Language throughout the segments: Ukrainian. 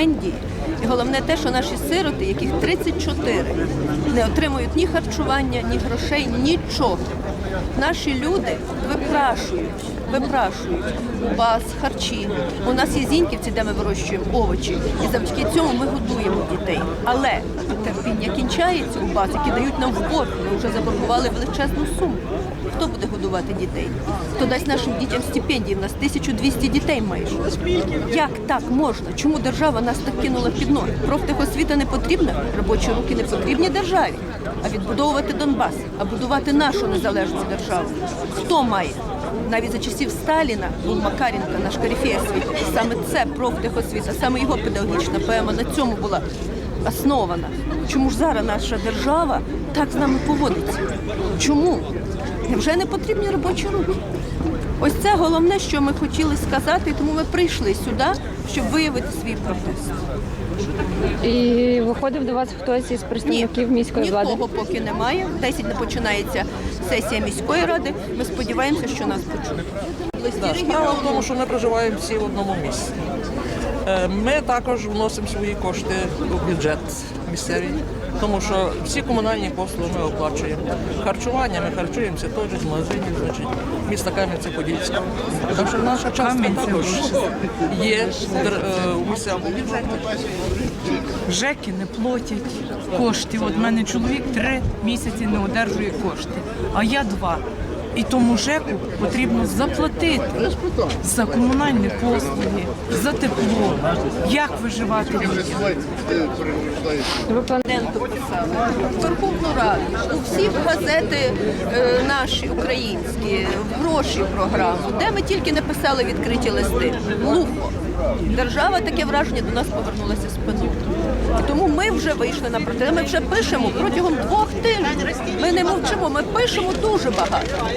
стипендії. І головне те, що наші сироти, яких 34, не отримують ні харчування, ні грошей, нічого. Наші люди випрашують, випрашують у вас харчі. У нас є зіньківці, де ми вирощуємо овочі, і завдяки цьому ми годуємо дітей. Але терпіння кінчається у вас, які дають нам в борг. Ми вже заборгували величезну суму. Хто буде годувати дітей? Хто дасть нашим дітям стипендії? У нас 1200 дітей майже. Як так можна? Чому держава нас так кинула під ноги? Профтехосвіта не потрібна, робочі руки не потрібні державі. А відбудовувати Донбас, а будувати нашу незалежну державу. Хто має? Навіть за часів Сталіна був Макаренко, наш корифей освіти. Саме це профтехосвіта, саме його педагогічна поема на цьому була основана. Чому ж зараз наша держава так з нами поводиться? Чому? Невже не потрібні робочі руки? Ось це головне, що ми хотіли сказати, тому ми прийшли сюди, щоб виявити свій протест. І виходив до вас хтось із представників міської влади. нікого поки немає. В 10 не починається сесія міської ради. Ми сподіваємося, що нас почують. Да, Справа в тому, що ми проживаємо всі в одному місці. Е, Ми також вносимо свої кошти у бюджет місцевий, тому що всі комунальні послуги ми оплачуємо. Харчування ми харчуємося теж з магазинів, значить, міста Кам'янця-Подільська. Так що наша частка також є е, у місцевому бюджеті. ЖЕКи не платять коштів. От мене чоловік три місяці не одержує кошти, а я два. І тому ЖЕКу потрібно заплатити за комунальні послуги, за тепло. Як виживати людям? Ви план- в Верховну Раду, у всі газети е, наші українські, гроші програму, де ми тільки не писали відкриті листи. Глухо. Держава таке враження до нас повернулася спиною. Тому ми вже вийшли на протест. Ми вже пишемо протягом двох тижнів. Ми не мовчимо, ми пишемо дуже багато.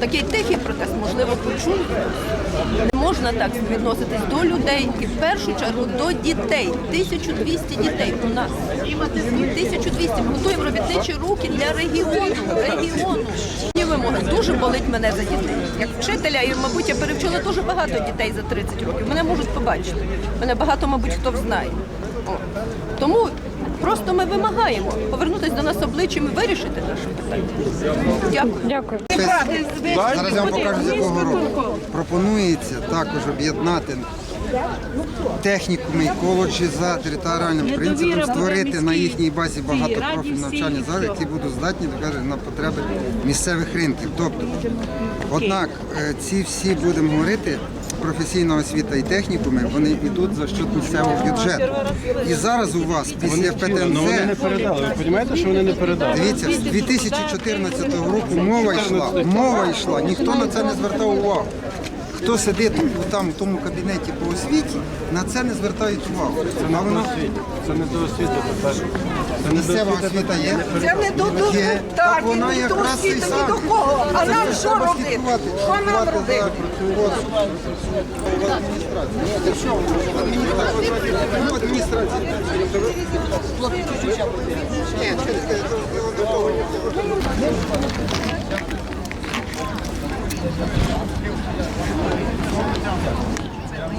Такий тихий протест, можливо, почують. Не можна так відноситись до людей і в першу чергу до дітей. 1200 дітей у нас. 1200. Ми готуємо робітничі руки для регіону. Регіону. Вимоги. Дуже болить мене за дітей. Як вчителя, і, мабуть, я перевчила дуже багато дітей за 30 років. Мене можуть побачити. Мене багато, мабуть, хто знає. Тому просто ми вимагаємо повернутися до нас обличчям і вирішити наше питання. Дякую. Дякую. Зараз я вам покажу, з якого року. Пропонується також об'єднати технікуми і коледжі за територіальним принципом, створити на їхній базі багатопрофільні навчальні зали, які будуть здатні кажуть, на потреби місцевих ринків. Тобто, однак е, ці всі будемо говорити. Професійна освіта і технікуми вони йдуть за счет місцевого бюджету. І зараз у вас після ПТНЗ Ну вони не передали. Ви розумієте, що вони не передали? Дивіться, з 2014 року мова йшла, мова йшла, ніхто на це не звертав увагу. Хто сидить там в тому кабінеті по освіті, на це не звертають увагу. Це не до освіти. Це не до місцева освіта є. Це не до до Є. так, і вона не до освіти, ні до кого. А Це нам що робити? Що нам робити? адміністрація.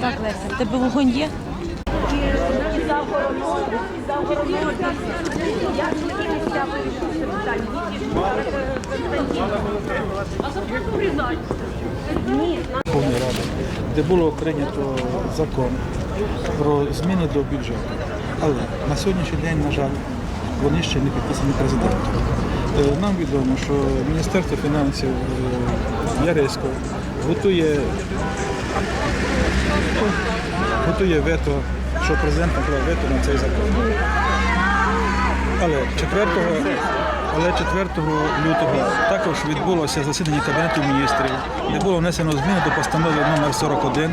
Так, Леся, тебе вогонь є? Верховної Ради, де було прийнято закон про зміни до бюджету. Але на сьогоднішній день, на жаль, вони ще не підписані президентом. Е, Нам відомо, що Міністерство фінансів Яресько готує, готує вето, що президент наклав вето на цей закон. Але 4, але 4 лютого також відбулося засідання Кабінету міністрів, де було внесено зміни до постанови номер 41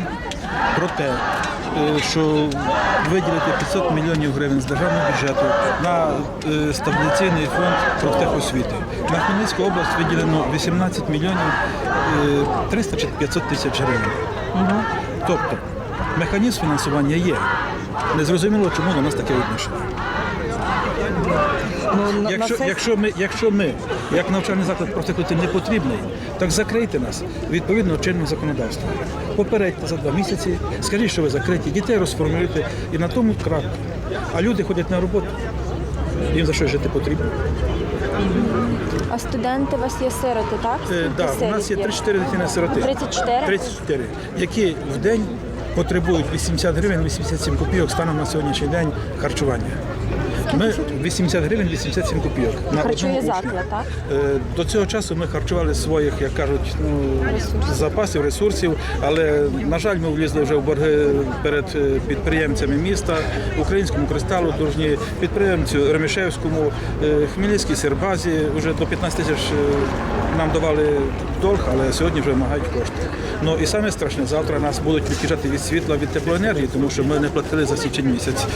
про те, е, що виділити 500 мільйонів гривень з державного бюджету на е, стабілізаційний фонд профтехосвіти. На Хмельницьку область виділено 18 мільйонів е, 300 чи 500 тисяч гривень. Тобто механізм фінансування є. Незрозуміло, чому до нас таке відношення. Ну, Якщо, якщо, ми, якщо ми, як навчальний заклад профтехнути не потрібний, так закрийте нас відповідно чинного законодавства. Попередьте за два місяці, скажіть, що ви закриті, дітей розформуєте і на тому крапка. А люди ходять на роботу. Їм за що жити потрібно. А студенти у вас є сироти, так? Е, да, у нас є сиріт 34 дитини сироти. 34? 34, які в день потребують 80 гривень 87 копійок станом на сьогоднішній день харчування. Ми 80 гривень 87 копійок. на Харчує одного учня. заклад, так? Е, До цього часу ми харчували своїх, як кажуть, ну, запасів, ресурсів, але, на жаль, ми влізли вже в борги перед е, підприємцями міста, українському кристалу, дорожні підприємцю Ремішевському, е, Хмельницькій Сербазі. Вже до 15 тисяч нам давали долг, але сьогодні вже вимагають кошти. Ну і саме страшне, завтра нас будуть відключати від світла, від теплоенергії, тому що ми не платили за січень місяць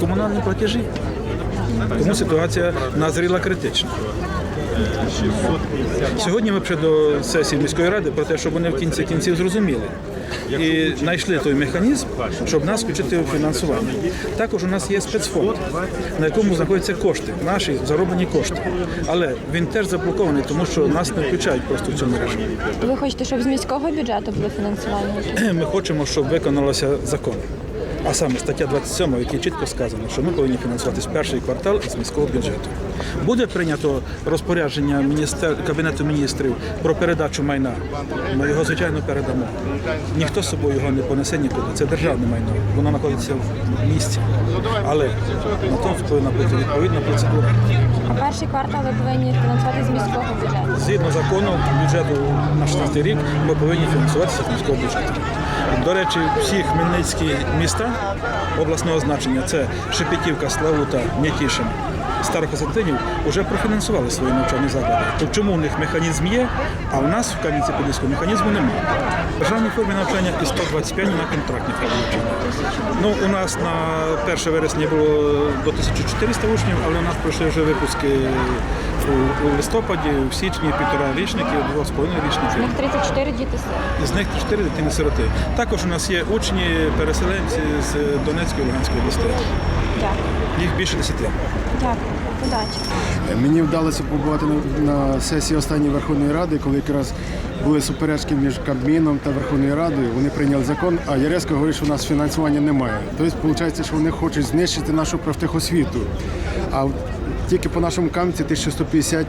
комунальні платежі. Тому ситуація назріла критично. Сьогодні ми прийшли до сесії міської ради про те, щоб вони в кінці кінців зрозуміли і знайшли той механізм, щоб нас включити у фінансування. Також у нас є спецфонд, на якому знаходяться кошти, наші зароблені кошти. Але він теж заблокований, тому що нас не включають просто в цю мережу. Ви хочете, щоб з міського бюджету було фінансування? Ми хочемо, щоб виконалося закон. А саме стаття 27, в якій чітко сказано, що ми повинні фінансуватись перший квартал з міського бюджету. Буде прийнято розпорядження міністер... Кабінету міністрів про передачу майна. Ми його, звичайно, передамо. Ніхто з собою його не понесе нікуди. Це державне майно. Воно знаходиться в місті. Але на то повинна бути відповідна процедура. А перший квартал ви повинні фінансувати з міського бюджету. Згідно закону бюджету на 16 рік ми повинні фінансуватися з міського бюджету. До речі, всі хмельницькі міста обласного значення це Шепетівка, Славута, Нетішин, Старокостянтинів вже профінансували свої навчальні заклади. То чому в них механізм є, а в нас в Кам'янці-Подільському механізму немає. В державній формі навчання і 125 на контрактній формі навчання. Ну, у нас на 1 вересня було до 1400 учнів, але у нас пройшли вже випуски у, у листопаді, в січні півтора річників, два з половиною У річників. них 34 діти сироти. Із них 4 дитини-сироти. Також у нас є учні, переселенці з Донецької і Луганської областей. Дякую. Їх більше 10. Дякую. Удачі. Мені вдалося побувати на, на сесії останньої Верховної Ради, коли якраз були суперечки між Кабміном та Верховною Радою. Вони прийняли закон, а Яресько говорить, що у нас фінансування немає. Тобто, виходить, що вони хочуть знищити нашу профтехосвіту. А тільки по нашому камці 1150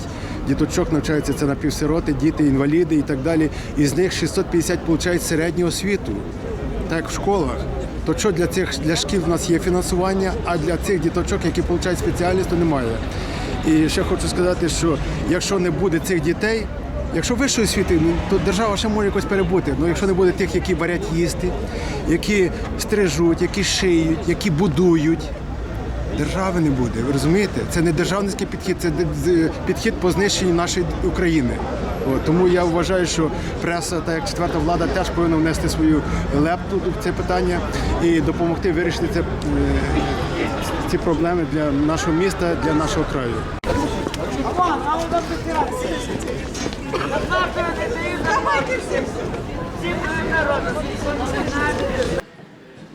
діточок навчаються це напівсироти, діти, інваліди і так далі. Із них 650 получають середню освіту, так як в школах. То що для цих для шкіл в нас є фінансування, а для цих діточок, які получають спеціальність, то немає. І ще хочу сказати, що якщо не буде цих дітей, якщо вищої освіти, ну, то держава ще може якось перебути. Ну якщо не буде тих, які варять їсти, які стрижуть, які шиють, які будують. Держави не буде, ви розумієте? Це не державницький підхід, це підхід по знищенню нашої України. От, тому я вважаю, що преса, так як четверта влада, теж повинна внести свою лепту в це питання і допомогти вирішити це, е, ці проблеми для нашого міста, для нашого краю.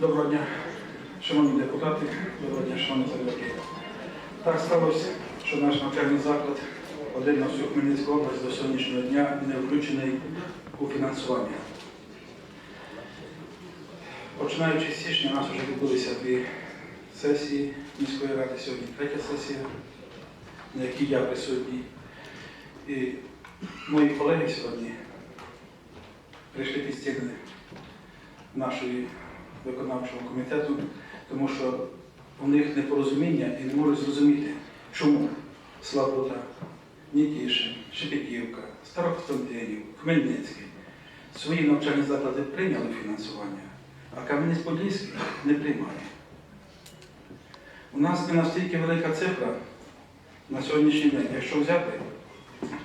Доброго дня, шановні депутати, доброго дня, шановні земляки. Так сталося, що наш навчальний заклад один на всю Хмельницьку область до сьогоднішнього дня не включений у фінансування. Починаючи з січня, у нас вже відбулися дві сесії міської ради, сьогодні третя сесія, на якій я присутній. І мої колеги сьогодні прийшли під стіни нашої виконавчого комітету, тому що у них непорозуміння і не можуть зрозуміти, чому Славута, Нікішин, Шепетівка, Старокостянтинів, Хмельницький свої навчальні заклади прийняли фінансування, а Кам'янець-Подільський не приймає. У нас не настільки велика цифра на сьогоднішній день. Якщо взяти,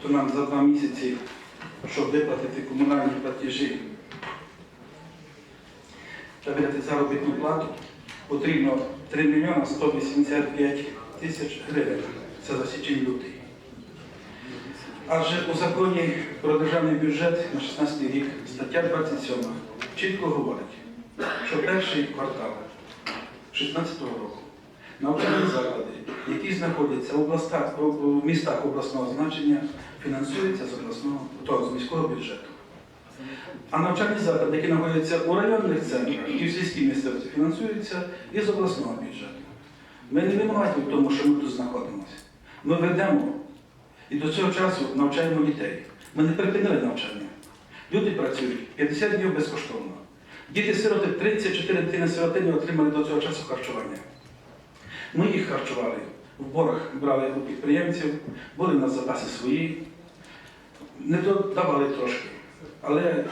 то нам за два місяці, щоб виплатити комунальні платежі та видати заробітну плату, потрібно 3 мільйона 185 тисяч гривень. Це за січень лютий. Адже у законі про державний бюджет на 16 рік стаття 27 чітко говорить, що перший квартал 2016 року Навчальні заклади, які знаходяться в областах, в містах обласного значення, фінансуються з обласного то, з міського бюджету. А навчальні заклади, які знаходяться у районних центрах і в сільській місцевості, фінансуються із обласного бюджету. Ми не винуваті в тому, що ми тут знаходимося. Ми ведемо і до цього часу навчаємо дітей. Ми не припинили навчання. Люди працюють 50 днів безкоштовно. Діти-сироти, 34 дитини сироти отримали до цього часу харчування. Ми їх харчували. В борг брали у підприємців, були в нас запаси свої, не додавали трошки, але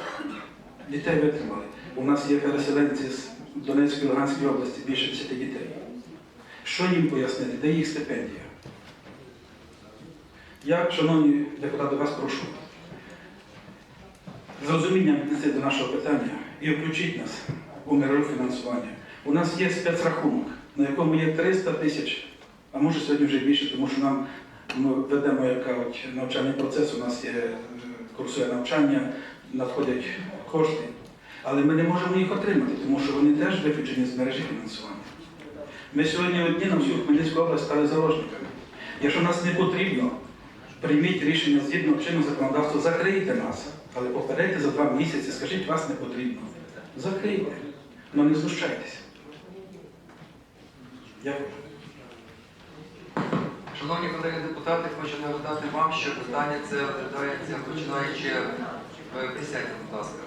дітей витримали. У нас є переселенці з Донецької Луганської області більше 10 дітей. Що їм пояснити? Де їх стипендія? Я, шановні депутати, вас прошу з розумінням віднести до нашого питання і включіть нас у мережу фінансування. У нас є спецрахунок, на якому є 300 тисяч, а може сьогодні вже більше, тому що нам ми ведемо яка навчальний процес, у нас є е, курсує навчання, надходять кошти. Але ми не можемо їх отримати, тому що вони теж виключені з мережі фінансування. Ми сьогодні одні на всю Хмельницьку область стали заложниками. Якщо нас не потрібно, прийміть рішення згідно чинного законодавства, закрийте нас. Але попередьте за два місяці, скажіть, вас не потрібно. Закрийте. але не знущайтеся. Дякую. Шановні колеги депутати, хочу нагадати вам, що питання це розглядається починаючи присядьте, будь ласка.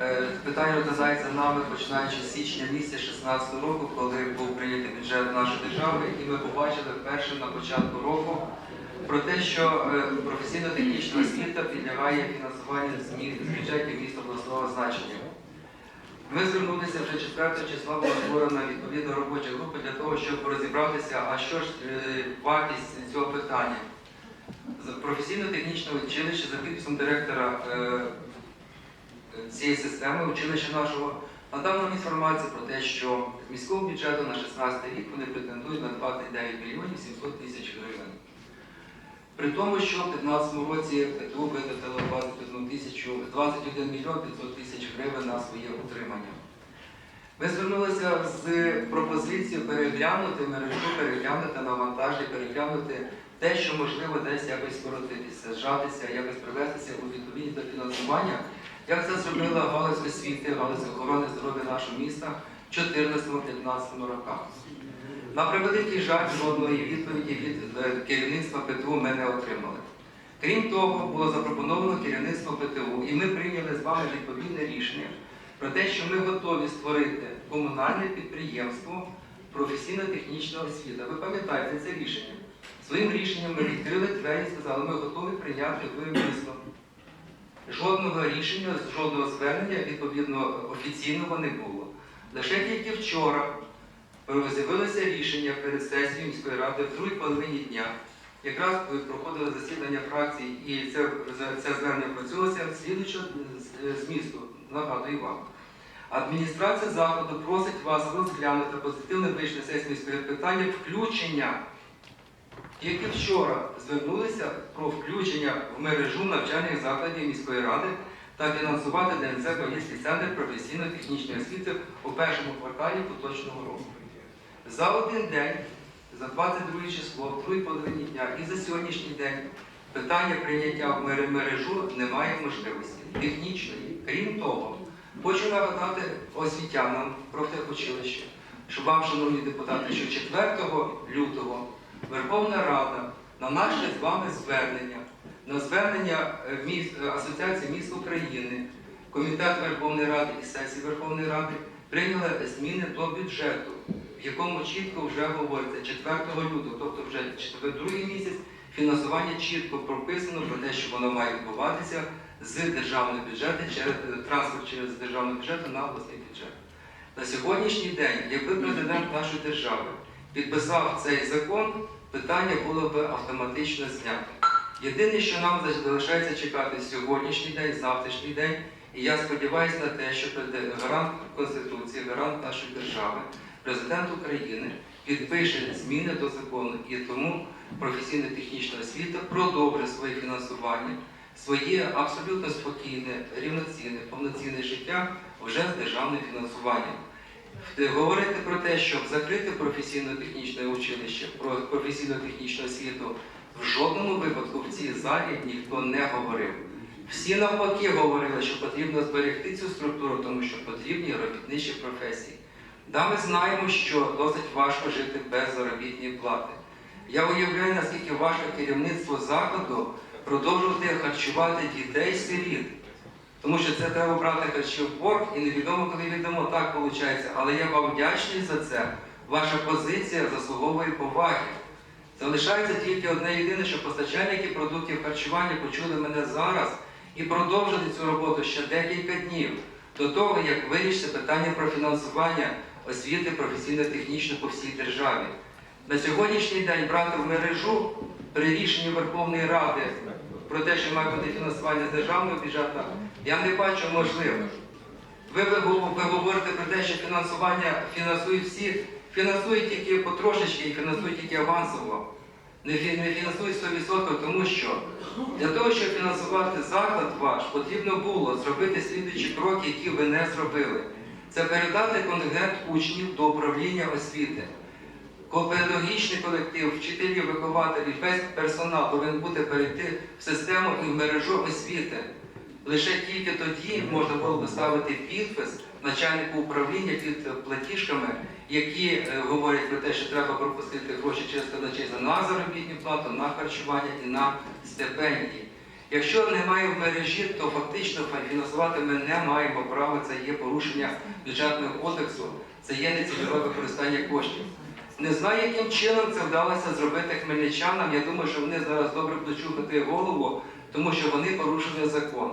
Е, Питання розглядається нами починаючи з січня місяця 16 року, коли був прийнятий бюджет нашої держави, і ми побачили вперше на початку року про те, що е, професійно-технічна освіта підлягає фінансуванню з з бюджетів міста обласного значення. Ми звернулися вже 4 числа, була створена відповідна робоча група для того, щоб розібратися, а що ж е, вартість цього питання. Професійно-технічне училище за підписом директора е, цієї системи, училища нашого, надав нам інформацію про те, що з міського бюджету на 16 рік вони претендують на 29 мільйонів 700 тисяч гривень. При тому, що в 2015 році ПТУ витратило 21 тисячу, 21 мільйон 500 тисяч гривень на своє утримання. Ми звернулися з пропозицією переглянути мережу, переглянути навантажі, переглянути те, що можливо десь якось скоротитися, зжатися, якось привестися у відповідність до фінансування, як це зробила галузь освіти, галузь охорони здоров'я нашого міста в 2014-2015 роках. На превеликий жаль, жодної відповіді від е, керівництва ПТУ ми не отримали. Крім того, було запропоновано керівництво ПТУ, і ми прийняли з вами відповідне рішення про те, що ми готові створити комунальне підприємство професійно-технічна освіта. Ви пам'ятаєте це рішення? Своїм рішенням ми відкрили двері і сказали, ми готові прийняти в місто. Жодного рішення, жодного звернення, відповідно, офіційного не було. Лише тільки вчора з'явилося рішення перед сесією міської ради в другій половині дня. Якраз проходило засідання фракцій, і це, це звернення працювалося слідуючого змісту, нагадую вам. Адміністрація заходу просить вас розглянути позитивне вирішення сесії міської питання включення. Тільки вчора звернулися про включення в мережу навчальних закладів міської ради та фінансувати ДНЦ Подільський центр професійно-технічної освіти у першому кварталі поточного року. За один день, за 22 число, в другій половині дня і за сьогоднішній день питання прийняття в мере- мережу немає можливості технічної. Крім того, хочу нагадати освітянам профтехучилище, що вам, шановні депутати, що 4 лютого Верховна Рада на наше з вами звернення, на звернення е, міст, е, Асоціації міст України, Комітет Верховної Ради і сесії Верховної Ради прийняли зміни до бюджету, в якому чітко вже говориться 4 лютого, тобто вже другий місяць, фінансування чітко прописано про те, що воно має відбуватися з державного бюджету через е, трансфер через державний бюджет на обласний бюджет. На сьогоднішній день, якби президент нашої держави підписав цей закон, питання було б автоматично знято. Єдине, що нам залишається чекати сьогоднішній день, завтрашній день, і я сподіваюся на те, що гарант Конституції, гарант нашої держави, президент України підпише зміни до закону і тому професійно-технічна освіта продовжує своє фінансування, своє абсолютно спокійне, рівноцінне, повноцінне життя вже з державним фінансуванням. Е, Говорити про те, щоб закрити професійно-технічне училище, про професійно-технічну освіту в жодному випадку в цій залі ніхто не говорив. Всі навпаки говорили, що потрібно зберегти цю структуру, тому що потрібні робітничі професії. Да, ми знаємо, що досить важко жити без заробітної плати. Я уявляю, наскільки важко керівництво закладу продовжувати харчувати дітей-сиріт. Тому що це треба брати харчів борг, і невідомо, коли відомо, так виходить. Але я вам вдячний за це. Ваша позиція заслуговує поваги. Залишається тільки одне єдине, що постачальники продуктів харчування почули мене зараз і продовжили цю роботу ще декілька днів до того, як вирішиться питання про фінансування освіти професійно-технічно по всій державі. На сьогоднішній день брати в мережу при рішенні Верховної Ради про те, що має бути фінансування з державного бюджету, я не бачу можливим. Ви, ви, говорите про те, що фінансування фінансують всі, фінансують тільки потрошечки і фінансують тільки авансово. Не фінансують 100%, тому що для того, щоб фінансувати заклад ваш, потрібно було зробити слідуючі кроки, які ви не зробили. Це передати контингент учнів до управління освіти. Педагогічний колектив, вчителі, вихователі, весь персонал повинен бути перейти в систему і в мережу освіти. Лише тільки тоді можна було би ставити підпис начальнику управління під платіжками, які е, говорять про те, що треба пропустити гроші через казначейство на заробітну плату, на харчування і на стипендії. Якщо немає в мережі, то фактично фінансувати ми не маємо права. Це є порушення бюджетного кодексу, це є нецільове використання коштів. Не знаю, яким чином це вдалося зробити хмельничанам. Я думаю, що вони зараз добре будуть чухати голову, тому що вони порушили закон.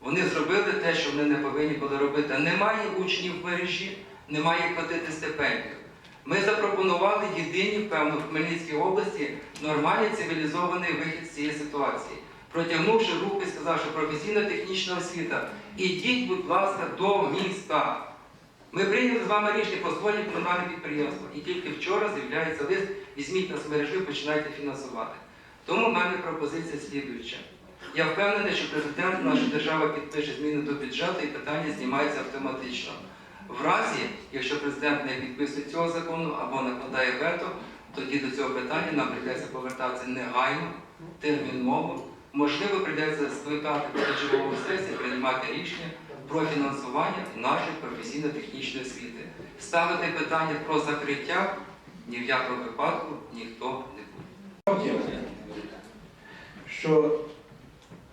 Вони зробили те, що вони не повинні були робити. Немає учнів в мережі, немає платити стипендію. Ми запропонували єдині, певно, в Хмельницькій області нормальний цивілізований вихід з цієї ситуації. Протягнувши руку і сказавши, професійно-технічна освіта, ідіть, будь ласка, до міста. Ми прийняли з вами рішення про створення комунального підприємства. І тільки вчора з'являється лист, візьміть нас в мережу і починайте фінансувати. Тому в мене пропозиція слідуюча. Я впевнений, що президент наша держава підпише зміни до бюджету і питання знімається автоматично. В разі, якщо президент не підписує цього закону або накладає вето, тоді до цього питання нам прийдеться повертатися негайно, терміново. Можливо, прийдеться скликати позачергову сесію, приймати рішення про фінансування нашої професійно-технічної освіти. Ставити питання про закриття ні в якому випадку ніхто не буде. Що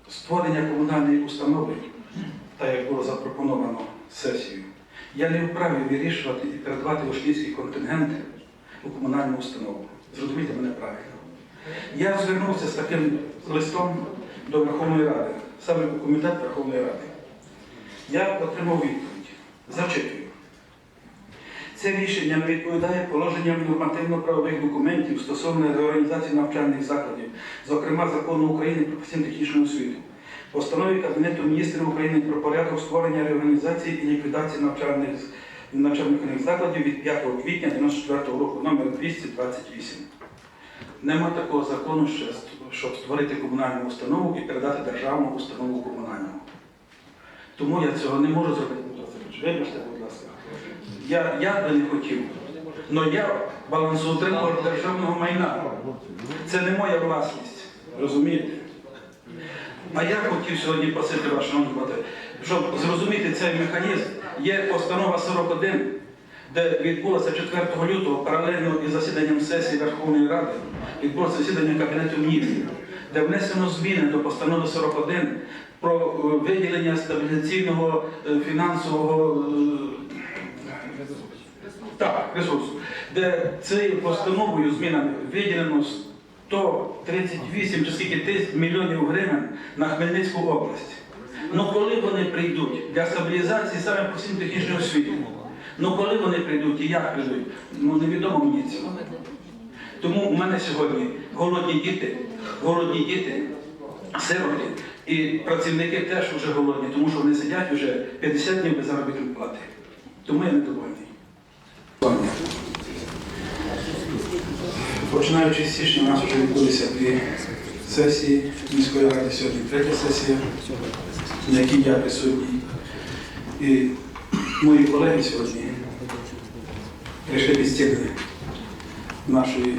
створення комунальної установи, так як було запропоновано сесією, я не вправі вирішувати і передавати учнівський контингент у комунальну установу. Зрозумійте мене правильно. Я звернувся з таким листом до Верховної Ради, саме у комітет Верховної Ради. Я отримав відповідь. Зачитую. Це рішення не відповідає положенням нормативно-правових документів стосовно реорганізації навчальних закладів, зокрема закону України про професійно-технічну освіту, постанові Кабінету міністрів України про порядок створення реорганізації і ліквідації навчальних, навчальних закладів від 5 квітня 1994 року, номер 228. Нема такого закону, щоб створити комунальну установу і передати державну установу комунальну. Тому я цього не можу зробити. Вибачте, будь ласка. Я, я би не хотів. але я балансоутримувач державного майна. Це не моя власність. Розумієте? А я хотів сьогодні просити вас, шановні щоб зрозуміти цей механізм, є постанова 41, де відбулося 4 лютого паралельно із засіданням сесії Верховної Ради, відбулося засідання Кабінету міністрів, де внесено зміни до постанови 41 про е, виділення стабілізаційного е, фінансового е, так, ресурсу, де цією постановою змінами виділено 138 чи скільки тисяч мільйонів гривень на Хмельницьку область. Ну коли вони прийдуть для стабілізації саме по всім технічній освіті? Ну коли вони прийдуть і як прийдуть? Ну невідомо мені цього. Тому у мене сьогодні голодні діти, голодні діти, сироти і працівники теж вже голодні, тому що вони сидять вже 50 днів без заробітної плати. Тому я недовольний. Починаючи з січня, у нас вже відбулися дві сесії міської ради, сьогодні третя сесія, на якій я присутній. І мої колеги сьогодні прийшли під стіни нашої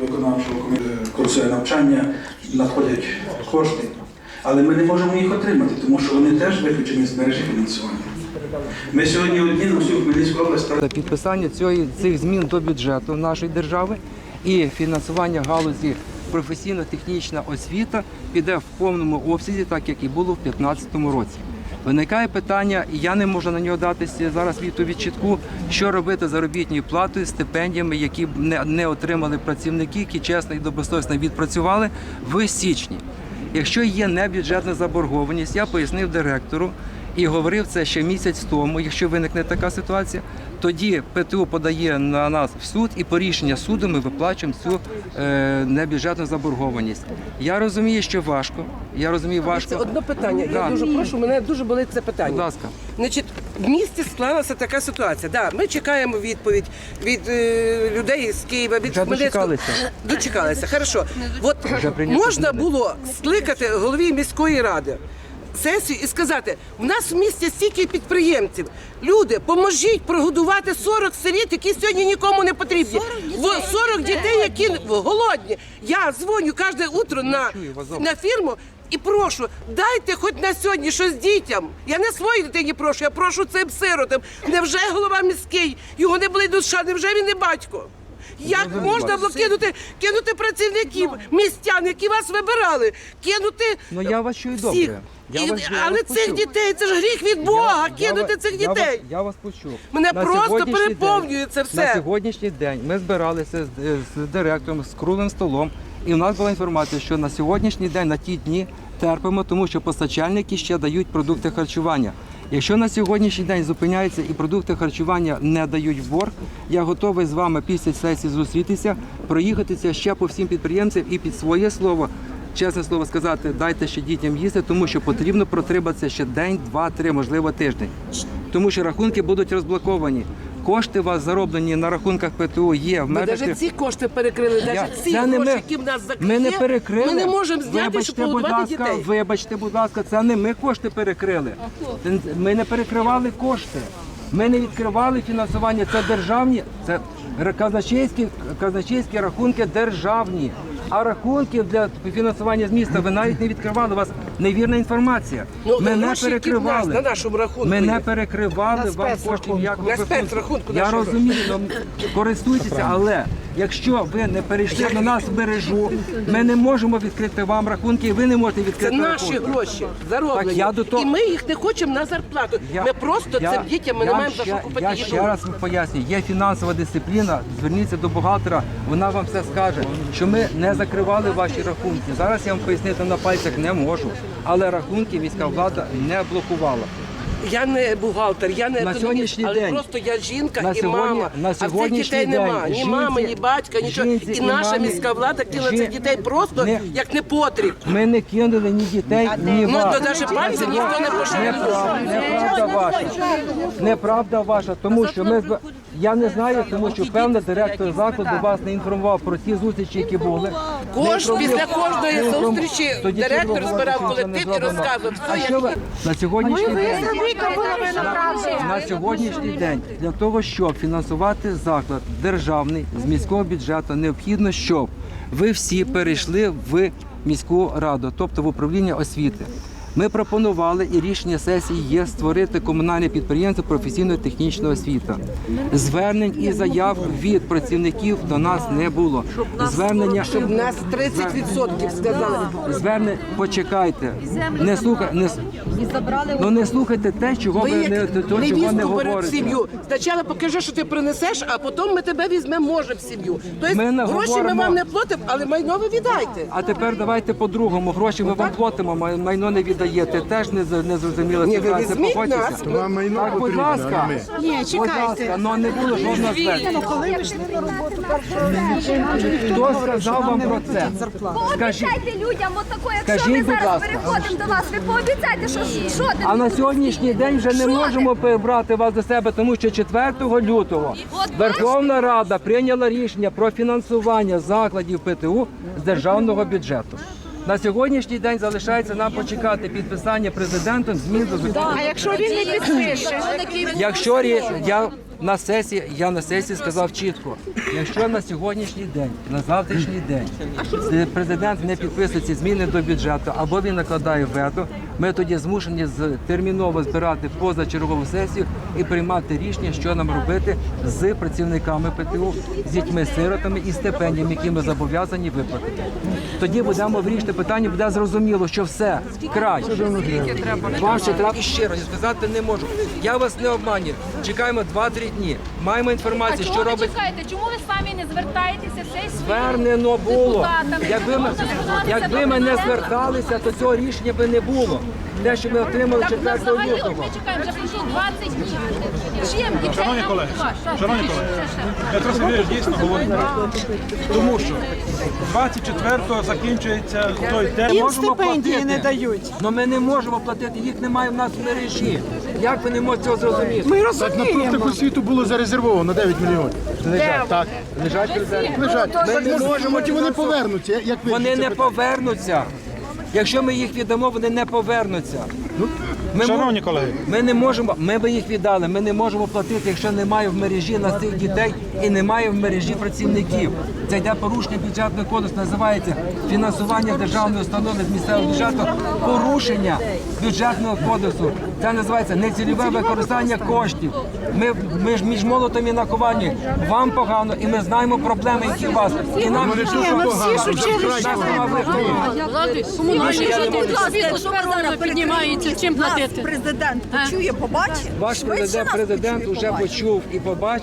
виконавчого комітету курсує навчання, надходять кошти, але ми не можемо їх отримати, тому що вони теж виключені з мережі фінансування. Ми сьогодні одні на всю Хмельницьку область підписання цієї цих змін до бюджету нашої держави і фінансування галузі професійно-технічна освіта піде в повному обсязі, так як і було в 2015 році. Виникає питання, і я не можу на нього датися зараз відповідь чітку, що робити заробітною платою, стипендіями, які не, не отримали працівники, які чесно і добросовісно відпрацювали в січні. Якщо є небюджетна заборгованість, я пояснив директору і говорив це ще місяць тому. Якщо виникне така ситуація, тоді ПТУ подає на нас в суд, і по рішення суду ми виплачуємо цю е, небюджетну заборгованість. Я розумію, що важко. Я розумію, Це важко. одне питання. Да. Я дуже прошу, мене дуже болить це Будь ласка. Значить, в місті склалася така ситуація. Да, ми чекаємо відповідь від е, людей з Києва, від Вже Хмельницького. дочекалися. Дочекалися. Хорошо. От Вже прийнято можна було скликати голові міської ради. Сесію і сказати, в нас в місті стільки підприємців. Люди, поможіть прогодувати 40 сиріт, які сьогодні нікому не потрібні. 40, 40 дітей, які голодні. Я дзвоню кожне утро на, на фірму і прошу, дайте хоч на сьогодні щось дітям. Я не своїй дитині прошу, я прошу цим сиротам. Невже голова міський? Його не болить душа, невже він не батько? Як можна було кинути, кинути працівників, містян, які вас вибирали, кинути Ну я вас чую всіх. добре. І- вас- я але вас цих почув. дітей це ж гріх від Бога, Я- я кинути вас- цих я вас- дітей. Я вас почув. Мене просто сьогоднішній переповнює день- це все. На сьогоднішній день ми збиралися з, з директором, з круглим столом, і в нас була інформація, що на сьогоднішній день, на ті дні терпимо, тому що постачальники ще дають продукти харчування. Якщо на сьогоднішній день зупиняються і продукти харчування не дають в борг, я готовий з вами після сесії зустрітися, проїхатися ще по всім підприємцям і під своє слово чесне слово сказати, дайте ще дітям їсти, тому що потрібно протриматися ще день, два, три, можливо, тиждень. Тому що рахунки будуть розблоковані. Кошти у вас зароблені на рахунках ПТУ є в Ми межах. навіть ці кошти перекрили, Я- навіть ці це не гроші, ми. які в нас закриті, Ми не перекрили. Ми не можемо зняти, вибачте, щоб будь погодувати ласка, дітей. Вибачте, будь ласка, це не ми кошти перекрили. Ми не перекривали кошти. Ми не відкривали фінансування. Це державні, це казначейські, казначейські рахунки державні. А рахунки для фінансування з міста ви навіть не відкривали. У вас невірна інформація. Ну, ми не гроші, які в нас перекривали. на нашому рахунку Ми є. не перекривали вам коштів як На спецрахунку Я розумію, ну, користуйтеся, але якщо ви не перейшли на нас мережу, ми не можемо відкрити вам рахунки, і ви не можете Це відкрити наші рахунки. гроші зароблені. Так, я до того- І ми їх не хочемо на зарплату. Я- ми просто я- цим дітям ми я не маємо за ще- що купити Я їду. ще раз вам пояснюю, є фінансова дисципліна, зверніться до бухгалтера, вона вам все скаже, що ми не закривали ваші рахунки. Зараз я вам пояснити на пальцях не можу, але рахунки міська влада не блокувала. Я не бухгалтер, я не На економіст, сьогоднішній але день- просто я жінка на і сьогодні- мама. на а в цих сьогоднішній дітей день. Ні жінці- мами, ні батька, нічого. жінці І і наша мамі- міська влада кинула жін- цих дітей просто Не- як непотріб. Ми не кинули ні дітей, ні Ну, вас. то навіть пальцем ніхто не пошевелив. Неправда, неправда ваша. Неправда ваша, тому що ми з- я не знаю, тому що певне директор закладу вас не інформував про ті зустрічі, які були. Кож, після кожної зустрічі директор збирав колектив і розказував, все, що як ви на сьогоднішній день? На сьогоднішній день для того, щоб фінансувати заклад державний з міського бюджету, необхідно, щоб ви всі перейшли в міську раду, тобто в управління освіти. Ми пропонували і рішення сесії є створити комунальне підприємство професійно-технічної освіти. Звернень і заяв від працівників до нас не було. Звернення Щоб нас 30% сказали. звернення. Почекайте, не слухай, не ну не слухайте те, чого ви, Ви не то, чого не говорите. сім'ю. Спочатку покажи, що ти принесеш, а потім ми тебе візьмемо, може, в сім'ю. Тобто Ми не гроші ми вам не платимо, але майно ви віддайте. А тепер давайте по-другому. Гроші ми вам платимо, май- майно не віддаєте. Теж не, з- не зрозуміла Ні, ви ситуація. візьміть Погодьтеся. нас. Вам майно Так, будь потрібно, ласка. а не ми. Ні, Будь чекайте. ласка, ну не було жодного звернення. Хто сказав вам про це? Скажіть. Пообіцяйте людям отако, якщо Скажіть, ми будь зараз ласка. переходимо до вас, ви пообіцяйте, що жоден. А на сьогоднішній день вже не можемо брати вас до себе, тому що 4 лютого Верховна Рада прийняла рішення про фінансування закладів ПТУ з державного бюджету. На сьогоднішній день залишається нам почекати підписання президентом змін до закону. А якщо він не підпише? Якщо рі- я на сесії, я на сесії сказав чітко, якщо на сьогоднішній день, на завтрашній день е, президент не підписує ці зміни до бюджету або він накладає вето, ми тоді змушені з- терміново збирати позачергову сесію і приймати рішення, що нам робити з працівниками ПТУ, з дітьми-сиротами і стипендіями, які ми зобов'язані виплатити. Тоді будемо вирішити питання, буде зрозуміло, що все край. Вам ще треба і ще раз сказати не можу. Я вас не обманюю. Чекаємо 2-3 дні. Маємо інформацію, що робить. чекаєте? Чому ви самі не звертаєтеся в цей Звернено було. Якби ми, якби ми не зверталися, то цього рішення би не було. Те, що ми отримали 4 взагалі, лютого. чекаємо вже пройшло 20 днів. Чим? І Шановні колеги, шановні колеги, Петро Сергійович дійсно говорить правду. Тому що 24-го закінчується той термін. Їм стипендії не дають. Ну ми не можемо платити, їх немає в нас в мережі. Як ви не можете цього зрозуміти? Ми Так на профтеху світу було зарезервовано 9 мільйонів. Лежать. Так. Лежать. Лежать. Ми не може, можемо вони повернуться. Як ви Вони не повернуться. Якщо ми їх віддамо, вони не повернуться. Ми, Шановні мо- колеги. ми не можемо, ми би їх віддали. Ми не можемо платити, якщо немає в мережі на цих дітей і немає в мережі працівників. Це йде порушення бюджетного кодексу, називається фінансування державної установи з місцевого бюджету. Порушення бюджетного кодексу. Це називається нецільове використання коштів. Ми, ми ж між молотом і накованням. Вам погано, і ми знаємо проблеми, які у вас. І нам не дуже погано, Комунальні світло, що зараз піднімається, чим платити? Президент почує, побачить. Ваш президент, президент вже почув і побачив.